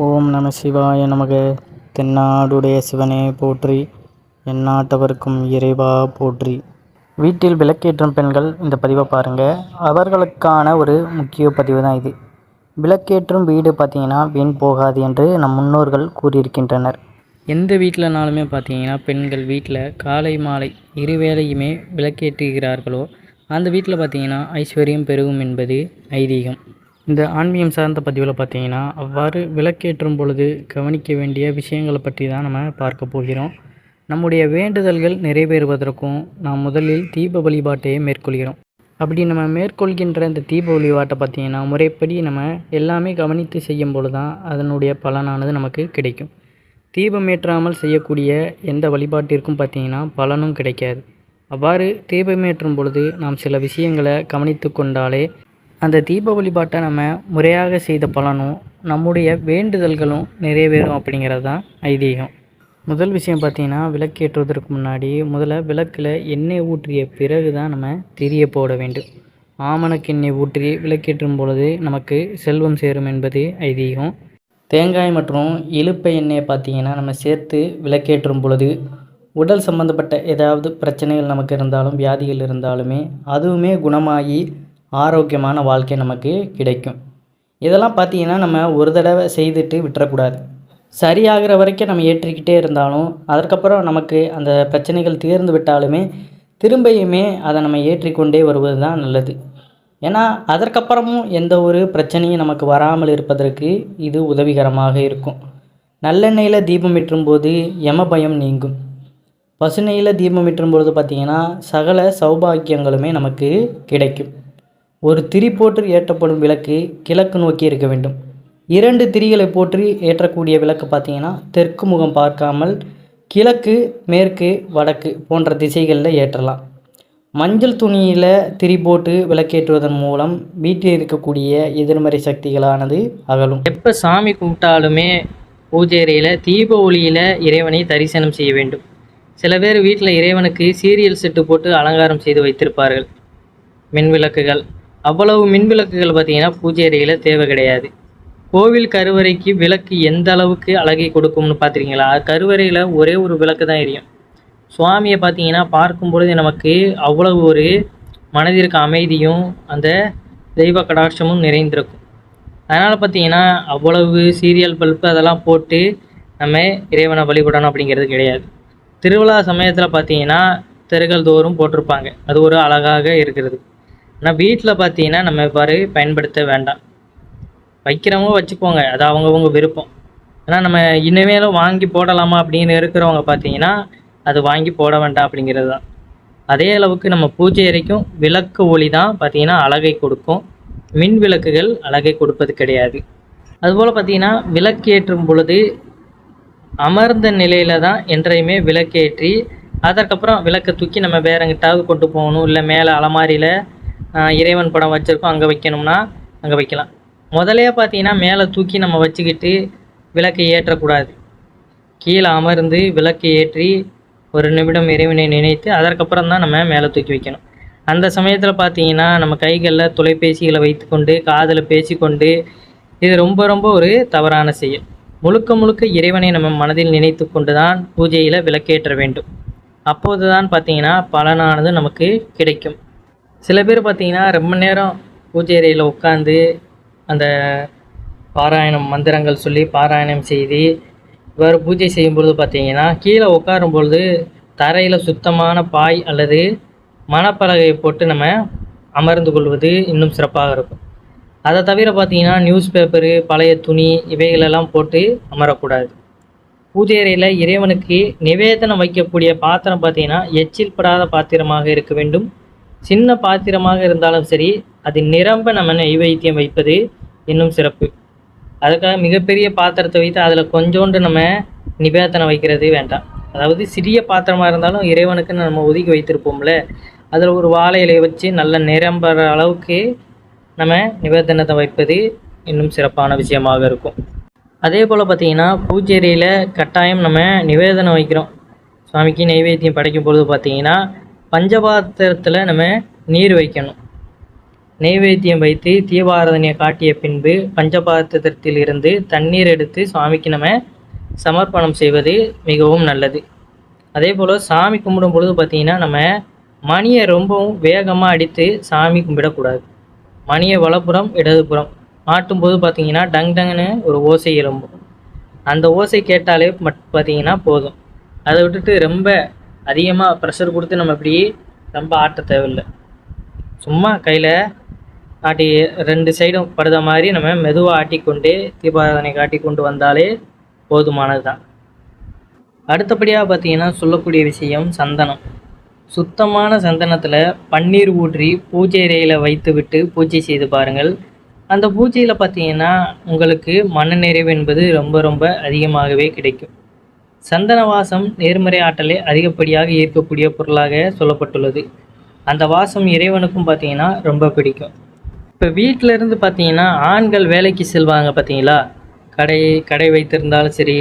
ஓம் நம சிவாய நமக. தென்னாடுடைய சிவனே போற்றி. எந்நாட்டவர்க்கும் இறைவா போற்றி. வீட்டில் விளக்கேற்றும் பெண்கள் இந்த பதிவை பாருங்கள் அவர்களுக்கான ஒரு முக்கிய பதிவு தான் இது. விளக்கேற்றும் வீடு பார்த்தீங்கன்னா வீண் போகாது என்று நம் முன்னோர்கள் கூறியிருக்கின்றனர். எந்த வீட்டிலனாலுமே பார்த்தீங்கன்னா பெண்கள் வீட்டில் காலை மாலை இரு வேளையுமே விளக்கேற்றுகிறார்களோ அந்த வீட்டில் பார்த்தீங்கன்னா ஐஸ்வர்யம் பெருகும் என்பது ஐதீகம். இந்த ஆன்மீகம் சார்ந்த பதிவில் பார்த்தீங்கன்னா அவ்வாறு விளக்கேற்றும் பொழுது கவனிக்க வேண்டிய விஷயங்களை பற்றி தான் நம்ம பார்க்க போகிறோம். நம்முடைய வேண்டுதல்கள் நிறைவேறுவதற்கும் நாம் முதலில் தீப வழிபாட்டையே மேற்கொள்கிறோம். அப்படி நம்ம மேற்கொள்கின்ற இந்த தீப வழிபாட்டை பார்த்தீங்கன்னா முறைப்படி நம்ம எல்லாமே கவனித்து செய்யும் பொழுது தான் அதனுடைய பலனானது நமக்கு கிடைக்கும். தீபம் ஏற்றாமல் செய்யக்கூடிய எந்த வழிபாட்டிற்கும் பார்த்தீங்கன்னா பலனும் கிடைக்காது. அவ்வாறு தீபமேற்றும் பொழுது நாம் சில விஷயங்களை கவனித்து கொண்டாலே அந்த தீப வழிபாட்டை நம்ம முறையாக செய்த பலனும் நம்முடைய வேண்டுதல்களும் நிறைவேறும் அப்படிங்கிறது தான் ஐதீகம். முதல் விஷயம் பார்த்தீங்கன்னா விளக்கேற்றுவதற்கு முன்னாடி முதல்ல விளக்கில் எண்ணெய் ஊற்றிய பிறகு தான் நம்ம திரிய போட வேண்டும். ஆமணக்கு எண்ணெய் ஊற்றி விளக்கேற்றும் பொழுது நமக்கு செல்வம் சேரும் என்பது ஐதீகம். தேங்காய் மற்றும் இலுப்பை எண்ணெயை பார்த்தீங்கன்னா நம்ம சேர்த்து விளக்கேற்றும் பொழுது உடல் சம்பந்தப்பட்ட ஏதாவது பிரச்சனைகள் நமக்கு இருந்தாலும் வியாதிகள் இருந்தாலுமே அதுவுமே குணமாகி ஆரோக்கியமான வாழ்க்கை நமக்கு கிடைக்கும். இதெல்லாம் பார்த்தீங்கன்னா நம்ம ஒரு தடவை செய்துட்டு விட்டுறக்கூடாது. சரியாகிற வரைக்கும் நம்ம ஏற்றிக்கிட்டே இருந்தாலும் அதற்கப்புறம் நமக்கு அந்த பிரச்சனைகள் தீர்ந்து விட்டாலுமே திரும்பியுமே அதை நம்ம ஏற்றிக்கொண்டே வருவது தான் நல்லது. ஏன்னா அதற்கப்புறமும் எந்த ஒரு பிரச்சனையும் நமக்கு வராமல் இருப்பதற்கு இது உதவிகரமாக இருக்கும். நல்லெண்ணெயில் தீபம் ஏற்றும் போது யம பயம் நீங்கும். பசுநெய்யில் தீபம் ஏற்றும் பொழுது பார்த்திங்கன்னா சகல சௌபாக்கியங்களுமே நமக்கு கிடைக்கும். ஒரு திரி போட்டு ஏற்றப்படும் விளக்கு கிழக்கு நோக்கி இருக்க வேண்டும். இரண்டு திரிகளை போற்றி ஏற்றக்கூடிய விளக்கு பார்த்தீங்கன்னா தெற்கு முகம் பார்க்காமல் கிழக்கு மேற்கு வடக்கு போன்ற திசைகளில் ஏற்றலாம். மஞ்சள் துணியில் திரி போட்டு விளக்கேற்றுவதன் மூலம் வீட்டில் இருக்கக்கூடிய எதிர்மறை சக்திகளானது அகலும். எப்போ சாமி கும்பிட்டாலுமே பூஜை அறையில் தீப ஒளியில் இறைவனை தரிசனம் செய்ய வேண்டும். சில பேர் வீட்டில் இறைவனுக்கு சீரியல் செட்டு போட்டு அலங்காரம் செய்து வைத்திருப்பார்கள். மின் விளக்குகள் அவ்வளவு மின் விளக்குகள் பார்த்தீங்கன்னா பூஜை அறையில் தேவை கிடையாது. கோவில் கருவறைக்கு விளக்கு எந்த அளவுக்கு அழகை கொடுக்கும்னு பார்த்துருக்கீங்களா? கருவறையில் ஒரே ஒரு விளக்கு தான் எரியும். சுவாமியை பார்த்தீங்கன்னா பார்க்கும் பொழுது நமக்கு அவ்வளவு ஒரு மனதிற்கு அமைதியும் அந்த தெய்வ கடாட்சமும் நிறைந்திருக்கும். அதனால் பார்த்தீங்கன்னா அவ்வளவு சீரியல் பல்ப் அதெல்லாம் போட்டு நம்ம இறைவனை வழிபடணும் அப்படிங்கிறது கிடையாது. திருவிழா சமயத்தில் பார்த்தீங்கன்னா தெருகள் தோறும் போட்டிருப்பாங்க. அது ஒரு அழகாக இருக்கிறது. ஆனால் வீட்டில் பார்த்தீங்கன்னா நம்ம எவ்வாறு பயன்படுத்த வேண்டாம். வைக்கிறவங்க வச்சுக்கோங்க. அது அவங்கவுங்க விருப்பம். ஆனால் நம்ம இனிமேலும் வாங்கி போடலாமா அப்படின்னு இருக்கிறவங்க பார்த்தீங்கன்னா அது வாங்கி போட வேண்டாம் அப்படிங்கிறது தான். அதே அளவுக்கு நம்ம பூஜை அறைக்கும் விளக்கு ஒளி தான் பார்த்தீங்கன்னா அழகை கொடுக்கும். மின் விளக்குகள் அழகை கொடுப்பது கிடையாது. அதுபோல் பார்த்தீங்கன்னா விளக்கேற்றும் பொழுது அமர்ந்த நிலையில் தான் என்றையுமே விளக்கேற்றி அதற்கப்புறம் விளக்கை தூக்கி நம்ம வேற எங்கிட்டாவது கொண்டு போகணும் இல்லை மேலே அலமாரியில் இறைவன் படம் வச்சுருக்கோம் அங்கே வைக்கணும்னா அங்கே வைக்கலாம். முதலே பார்த்தீங்கன்னா மேலே தூக்கி நம்ம வச்சுக்கிட்டு விளக்கை ஏற்றக்கூடாது. கீழே அமர்ந்து விளக்கை ஏற்றி ஒரு நிமிடம் இறைவனை நினைத்து அதற்கப்புறம் தான் நம்ம மேலே தூக்கி வைக்கணும். அந்த சமயத்தில் பார்த்தீங்கன்னா நம்ம கைகளில் தொலைபேசிகளை வைத்துக்கொண்டு காதில் பேசிக்கொண்டு இது ரொம்ப ரொம்ப ஒரு தவறான செயல். முழுக்க முழுக்க இறைவனை நம்ம மனதில் நினைத்து கொண்டு தான் பூஜையில் விளக்கேற்ற வேண்டும். அப்போது தான் பார்த்தீங்கன்னா பலனானது நமக்கு கிடைக்கும். சில பேர் பார்த்தீங்கன்னா ரொம்ப நேரம் பூஜை அறையில் உட்காந்து அந்த பாராயணம் மந்திரங்கள் சொல்லி பாராயணம் செய்து இவ்வாறு பூஜை செய்யும்பொழுது பார்த்தீங்கன்னா கீழே உட்காரும் பொழுது தரையில் சுத்தமான பாய் அல்லது மணப்பலகையை போட்டு நம்ம அமர்ந்து கொள்வது இன்னும் சிறப்பாக இருக்கும். அதை தவிர பார்த்தீங்கன்னா நியூஸ் பேப்பரு பழைய துணி இவைகளெல்லாம் போட்டு அமரக்கூடாது. பூஜை அறையில் இறைவனுக்கு நிவேதனம் வைக்கக்கூடிய பாத்திரம் பார்த்தீங்கன்னா எச்சில் படாத பாத்திரமாக இருக்க வேண்டும். சின்ன பாத்திரமாக இருந்தாலும் சரி அது நிரம்ப நம்ம நைவேத்தியம் வைப்பது இன்னும் சிறப்பு. அதுக்காக மிகப்பெரிய பாத்திரத்தை வைத்து அதில் கொஞ்சோண்டு நம்ம நிவேதனம் வைக்கிறது வேண்டாம். அதாவது சிறிய பாத்திரமாக இருந்தாலும் இறைவனுக்கு நம்ம ஒதுக்கி வைத்திருப்போம்ல அதில் ஒரு வாழை இலையை வச்சு நல்ல நிரம்புற அளவுக்கு நம்ம நிவேதனத்தை வைப்பது இன்னும் சிறப்பான விஷயமாக இருக்கும். அதே போல் பார்த்தீங்கன்னா பூச்சேரியில் கட்டாயம் நம்ம நிவேதனம் வைக்கிறோம். சுவாமிக்கு நைவேத்தியம் படைக்கும் பொழுது பார்த்தீங்கன்னா பஞ்சபாத்திரத்தில் நம்ம நீர் வைக்கணும். நெய்வேத்தியம் வைத்து தீபாரதனையை காட்டிய பின்பு பஞ்சபாத்திரத்தில் இருந்து தண்ணீர் எடுத்து சுவாமிக்கு நம்ம சமர்ப்பணம் செய்வது மிகவும் நல்லது. அதே போல் சாமி கும்பிடும் பொழுது பார்த்திங்கன்னா நம்ம மணியை ரொம்பவும் வேகமாக அடித்து சாமி கும்பிடக்கூடாது. மணியை வலப்புறம் இடதுபுறம் மாட்டும்போது பார்த்தீங்கன்னா டங் டங்னு ஒரு ஓசை எழும்பும். அந்த ஓசை கேட்டாலே மட் பார்த்தீங்கன்னா போதும். அதை விட்டுட்டு ரொம்ப அதிகமாக ப்ரெஷர் கொடுத்து நம்ம இப்படி ரொம்ப ஆட்ட தேவையில்லை. சும்மா கையில் ஆட்டி ரெண்டு சைடும் படுத மாதிரி நம்ம மெதுவாக ஆட்டிக்கொண்டே தீபாராதனை காட்டி கொண்டு வந்தாலே போதுமானது தான் அடுத்தபடியாக பார்த்தீங்கன்னா சொல்லக்கூடிய விஷயம் சந்தனம். சுத்தமான சந்தனத்தில் பன்னீர் ஊற்றி பூஜை அறையில் வைத்து விட்டு பூஜை செய்து பாருங்கள். அந்த பூஜையில் பார்த்தீங்கன்னா உங்களுக்கு மன நிறைவு என்பது ரொம்ப ரொம்ப அதிகமாகவே கிடைக்கும். சந்தன வாசம் நேர்மறை ஆற்றலை அதிகப்படியாக ஈர்க்கக்கூடிய பொருளாக சொல்லப்பட்டுள்ளது. அந்த வாசம் இறைவனுக்கும் பார்த்தீங்கன்னா ரொம்ப பிடிக்கும். இப்போ வீட்டில் இருந்து பார்த்தீங்கன்னா ஆண்கள் வேலைக்கு செல்வாங்க பார்த்தீங்களா? கடை கடை வைத்திருந்தாலும் சரி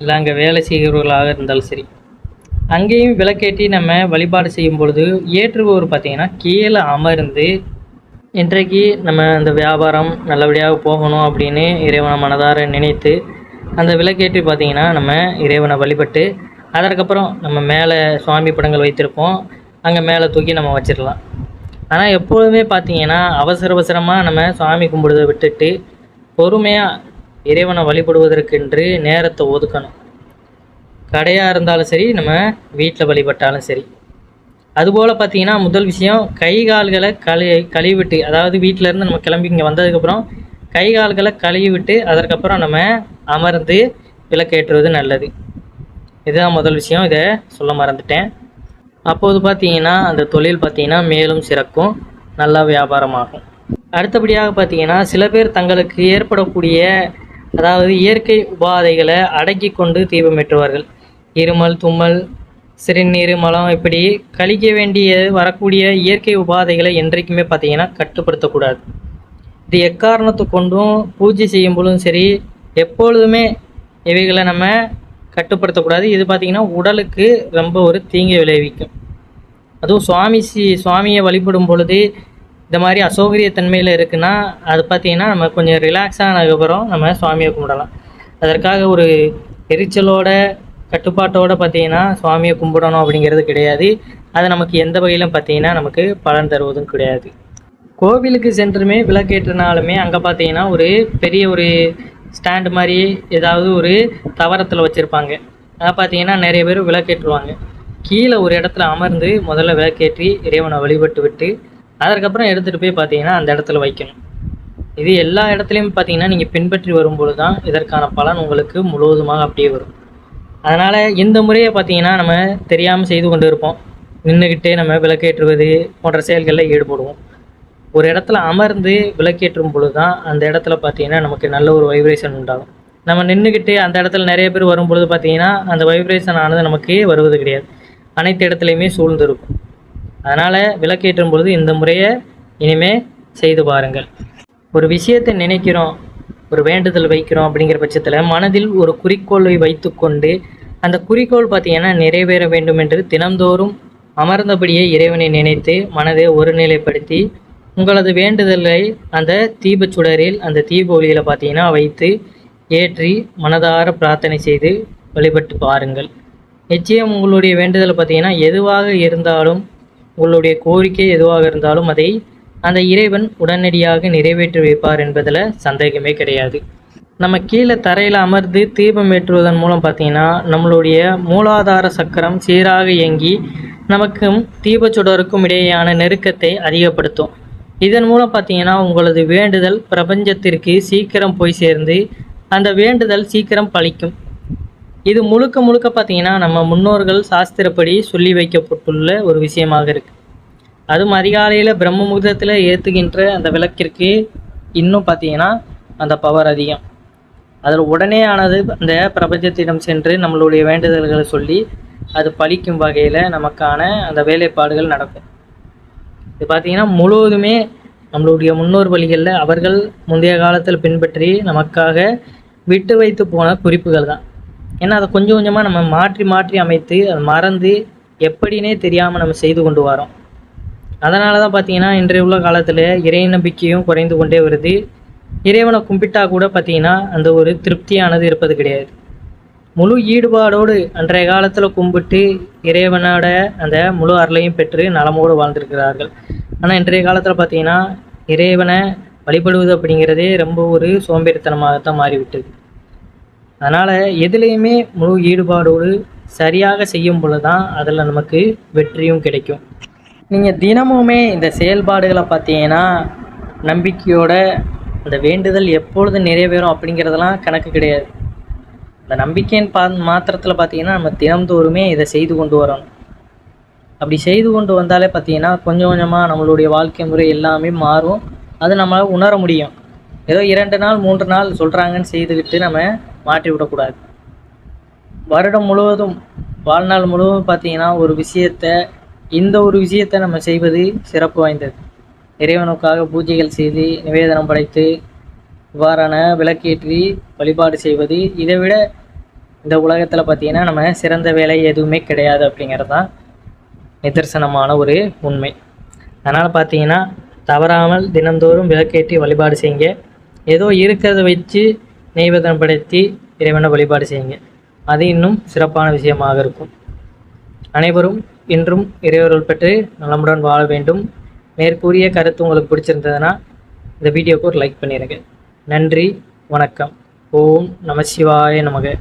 இல்லை அங்கே வேலை செய்கிறவர்களாக இருந்தாலும் சரி. அங்கேயும் விளக்கேற்றி நம்ம வழிபாடு செய்யும் பொழுது ஏற்றுபவர் பார்த்திங்கன்னா கீழே அமர்ந்து இன்றைக்கு நம்ம அந்த வியாபாரம் நல்லபடியாக போகணும் அப்படின்னு இறைவனை மனதார நினைத்து அந்த விளக்கேற்றி பார்த்தீங்கன்னா நம்ம இறைவனை வழிபட்டு அதற்கப்புறம் நம்ம மேலே சுவாமி படங்கள் வைத்திருப்போம். அங்கே மேலே தூக்கி நம்ம வச்சிடலாம். ஆனால் எப்பொழுதுமே பார்த்தீங்கன்னா அவசர அவசரமாக நம்ம சுவாமி கும்பிடுதை விட்டுட்டு பொறுமையாக இறைவனை வழிபடுவதற்கென்று நேரத்தை ஒதுக்கணும். கடையாக இருந்தாலும் சரி நம்ம வீட்டில் வழிபட்டாலும் சரி. அதுபோல் பார்த்தீங்கன்னா முதல் விஷயம் கை கால்களை கழு கழுவிட்டு அதாவது வீட்டில் இருந்து நம்ம கிளம்பி இங்கே வந்ததுக்கப்புறம் கை கால்களை கழுவி விட்டு அதற்கப்புறம் நம்ம அமர்ந்து விளக்கேற்றுவது நல்லது. இதுதான் முதல் விஷயம். இதை சொல்ல மறந்துட்டேன். அப்போது பார்த்தீங்கன்னா அந்த தொழில் பார்த்தீங்கன்னா மேலும் சிறக்கும். நல்லா வியாபாரமாகும். அடுத்தபடியாக பார்த்தீங்கன்னா சில பேர் தங்களுக்கு ஏற்படக்கூடிய அதாவது இயற்கை உபாதைகளை அடக்கி கொண்டு தீபமேற்றுவார்கள் இருமல் தும்மல் சிறுநீர் மலம் இப்படி கழிக்க வேண்டிய வரக்கூடிய இயற்கை உபாதைகளை என்றைக்குமே பார்த்தீங்கன்னா கட்டுப்படுத்தக்கூடாது. இது எக்காரணத்தை கொண்டும் பூஜை செய்யும் பொழுதும் சரி எப்பொழுதுமே இவைகளை நம்ம கட்டுப்படுத்தக்கூடாது. இது பார்த்திங்கன்னா உடலுக்கு ரொம்ப ஒரு தீங்கை விளைவிக்கும். அதுவும் சுவாமி சி சுவாமியை வழிபடும் பொழுது இந்த மாதிரி அசௌகரிய தன்மையில் இருக்குன்னா அது பார்த்திங்கன்னா நம்ம கொஞ்சம் ரிலாக்ஸானதுக்கப்புறம் நம்ம சுவாமியை கும்பிடலாம். அதற்காக ஒரு எரிச்சலோட கட்டுப்பாட்டோடு பார்த்தீங்கன்னா சுவாமியை கும்பிடணும் அப்படிங்கிறது கிடையாது. அது நமக்கு எந்த வகையிலும் பார்த்தீங்கன்னா நமக்கு பலன் தருவதும் கிடையாது. கோவிலுக்கு சென்றுமே விளக்கேற்றினாலுமே அங்கே பார்த்தீங்கன்னா ஒரு பெரிய ஒரு ஸ்டாண்டு மாதிரி ஏதாவது ஒரு தவரத்தில் வச்சுருப்பாங்க. அதை பார்த்தீங்கன்னா நிறைய பேர் விளக்கேற்றுவாங்க. கீழே ஒரு இடத்துல அமர்ந்து முதல்ல விளக்கேற்றி இறைவனை வழிபட்டு விட்டு அதற்கப்புறம் எடுத்துகிட்டு போய் பார்த்தீங்கன்னா அந்த இடத்துல வைக்கணும். இது எல்லா இடத்துலையும் பார்த்தீங்கன்னா நீங்கள் பின்பற்றி வரும்பொழுது தான் இதற்கான பலன் உங்களுக்கு முழுவதுமாக அப்படியே வரும். அதனால் இந்த முறையை பார்த்தீங்கன்னா நம்ம தெரியாமல் செய்து கொண்டு இருப்போம் நின்றுக்கிட்டே நம்ம விளக்கேற்றுவது போன்ற செயல்களில் ஈடுபடுவோம். ஒரு இடத்துல அமர்ந்து விளக்கேற்றும் பொழுது தான் அந்த இடத்துல பார்த்தீங்கன்னா நமக்கு நல்ல ஒரு வைப்ரேஷன் உண்டாகும். நம்ம நின்றுக்கிட்டு அந்த இடத்துல நிறைய பேர் வரும் பொழுது பார்த்தீங்கன்னா அந்த வைப்ரேஷன் ஆனது நமக்கு வருவது கிடையாது. அனைத்து இடத்துலையுமே சூழ்ந்து இருக்கும் அதனால் விளக்கேற்றும் பொழுது இந்த முறையை இனிமே செய்து பாருங்கள். ஒரு விஷயத்தை நினைக்கிறோம் ஒரு வேண்டுதல் வைக்கிறோம் அப்படிங்கிற பட்சத்தில் மனதில் ஒரு குறிக்கோளை வைத்துக்கொண்டு அந்த குறிக்கோள் பார்த்தீங்கன்னா நிறைவேற வேண்டும் என்று தினந்தோறும் அமர்ந்தபடியே இறைவனை நினைத்து மனதை ஒருநிலைப்படுத்தி உங்களது வேண்டுதலை அந்த தீபச் சுடரில் அந்த தீப ஒளியில் பார்த்தீங்கன்னா வைத்து ஏற்றி மனதார பிரார்த்தனை செய்து வழிபட்டு பாருங்கள். நிச்சயம் உங்களுடைய வேண்டுதல் பார்த்தீங்கன்னா எதுவாக இருந்தாலும் உங்களுடைய கோரிக்கை எதுவாக இருந்தாலும் அதை அந்த இறைவன் உடனடியாக நிறைவேற்றி வைப்பார் என்பதில் சந்தேகமே கிடையாது. நம்ம கீழே தரையில் அமர்ந்து தீபம் ஏற்றுவதன் மூலம் பார்த்தீங்கன்னா நம்மளுடைய மூலாதார சக்கரம் சீராக இயங்கி நமக்கும் தீபச்சுடருக்கும் இடையேயான நெருக்கத்தை அதிகப்படுத்தும். இதன் மூலம் பார்த்தீங்கன்னா உங்களது வேண்டுதல் பிரபஞ்சத்திற்கு சீக்கிரம் போய் சேர்ந்து அந்த வேண்டுதல் சீக்கிரம் பழிக்கும். இது முழுக்க முழுக்க பார்த்தீங்கன்னா நம்ம முன்னோர்கள் சாஸ்திரப்படி சொல்லி வைக்கப்பட்டுள்ள ஒரு விஷயமாக இருக்குது அதுவும் அதிகாலையில் பிரம்ம முகூர்த்தத்தில் ஏற்றுகின்ற அந்த விளக்கிற்கு இன்னும் பார்த்தீங்கன்னா அந்த பவர் அதிகம். அதில் உடனே ஆனது அந்த பிரபஞ்சத்திடம் சென்று நம்மளுடைய வேண்டுதல்களை சொல்லி அது பழிக்கும் வகையில் நமக்கான அந்த வேலைப்பாடுகள் நடக்கும். இது பார்த்தீங்கன்னா முழுவதுமே நம்மளுடைய முன்னோர் வழிகளில் அவர்கள் முந்தைய காலத்தில் பின்பற்றி நமக்காக விட்டு வைத்து போன குறிப்புகள் தான். ஏன்னா அதை கொஞ்சம் கொஞ்சமாக நம்ம மாற்றி மாற்றி அமைத்து அதை மறந்து எப்படின்னே தெரியாமல் நம்ம செய்து கொண்டு வரோம். அதனால தான் பார்த்தீங்கன்னா இன்றைய உள்ள காலத்தில் இறை நம்பிக்கையும் குறைந்து கொண்டே வருது. இறைவனை கும்பிட்டா கூட பார்த்தீங்கன்னா அந்த ஒரு திருப்தியானது இருப்பது கிடையாது. முழு ஈடுபாடோடு அன்றைய காலத்தில் கும்பிட்டு இறைவனோட அந்த முழு அருளையும் பெற்று நலமோடு வாழ்ந்திருக்கிறார்கள். ஆனால் இன்றைய காலத்தில் பார்த்தீங்கன்னா இறைவனை வழிபடுவது அப்படிங்கிறதே ரொம்ப ஒரு சோம்பேறித்தனமாகத்தான் மாறிவிட்டது. அதனால் எதுலேயுமே முழு ஈடுபாடோடு சரியாக செய்யும் பொழுது தான் அதில் நமக்கு வெற்றியும் கிடைக்கும். நீங்கள் தினமுமே இந்த செயல்பாடுகளை பார்த்தீங்கன்னா நம்பிக்கையோட அந்த வேண்டுதல் எப்பொழுது நிறைவேறும் அப்படிங்கிறதெல்லாம் கணக்கு கிடையாது. இந்த நம்பிக்கையின் பா மாத்திரத்தில் பார்த்தீங்கன்னா நம்ம தினம்தோறுமே இதை செய்து கொண்டு வரணும். அப்படி செய்து கொண்டு வந்தாலே பார்த்தீங்கன்னா கொஞ்சம் கொஞ்சமாக நம்மளுடைய வாழ்க்கை முறை எல்லாமே மாறும். அது நம்மளால் உணர முடியும். ஏதோ இரண்டு நாள் மூன்று நாள் சொல்கிறாங்கன்னு செய்துக்கிட்டு நம்ம மாற்றி விடக்கூடாது. வருடம் முழுவதும் வாழ்நாள் முழுவதும் பார்த்தீங்கன்னா ஒரு விஷயத்தை இந்த ஒரு விஷயத்தை நம்ம செய்வது சிறப்பு வாய்ந்தது. இறைவனுக்காக பூஜைகள் செய்து நிவேதனம் படைத்து இவ்வாறான விளக்கேற்றி வழிபாடு செய்வது இதை விட இந்த உலகத்தில் பார்த்தீங்கன்னா நம்ம சிறந்த வேலை எதுவுமே கிடையாது அப்படிங்கிறது தான் நிதர்சனமான ஒரு உண்மை. அதனால் பார்த்தீங்கன்னா தவறாமல் தினந்தோறும் விளக்கேற்றி வழிபாடு செய்யுங்க. ஏதோ இருக்கிறத வச்சு நெய்வேதனம் படைத்தி இறைவனை வழிபாடு செய்யுங்க. அது இன்னும் சிறப்பான விஷயமாக இருக்கும். அனைவரும் இன்றும் இறைவர்கள் பெற்று நலமுடன் வாழ வேண்டும். மேற்கூறிய கருத்து உங்களுக்கு பிடிச்சிருந்ததுன்னா இந்த வீடியோக்கு ஒரு லைக் பண்ணிடுங்க நன்றி வணக்கம். ஓம் நம சிவாய நமக.